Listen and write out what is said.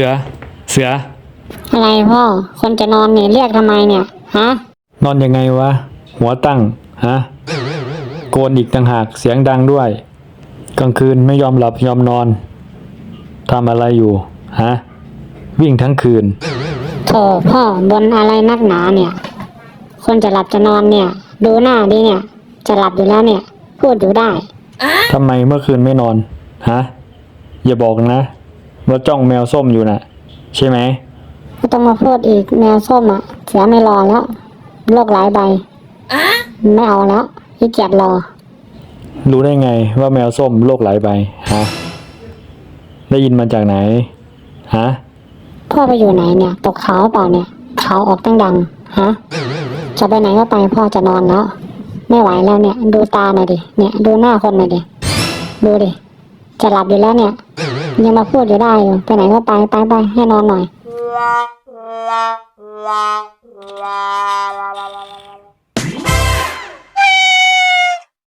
สือ เสือ อะไรพ่อ คนจะนอนเนี่ยเรียกทำไมเนี่ยฮะ นอนยังไงวะ หัวตั้ง ฮะ โกนอีกต่างหาก เสียงดังด้วย กลางคืนไม่ยอมหลับยอมนอน ทำอะไรอยู่ ฮะ วิ่งทั้งคืนโถพ่อบนอะไรนักหนาเนี่ย คนจะหลับจะนอนเนี่ย ดูหน้าดิเนี่ย จะหลับอยู่แล้วเนี่ย พูดอยู่ได้ ทำไมเมื่อคืนไม่นอน ฮะ อย่าบอกนะ ว่าจ้องแมวส้มอยู่น่ะ ใช่ไหมก็ต้องมาพูดอีกแมวส้มอะ เสียไม่รอแล้วโลกหลายใบไม่เอาแล้วขี้เกียจรอ รู้ได้ไงว่าแมวส้มโลกหลายใบฮะได้ยินมาจากไหนฮะพ่อไปอยู่ไหนเนี่ย ตกเขาเปล่าเนี่ยเขาออกตั้งดังฮะจะไปไหนก็ไปพ่อจะนอนแล้วไม่ไหวแล้วเนี่ย ดูตาหน่อยดิเนี่ย ดูหน้าคนหน่อยดิดูดิ จะหลับอยู่แล้วเนี่ยยังมาพูดอยู่ได้อยู่ไปไหนก็ไปไปไปให้นอนหน่อย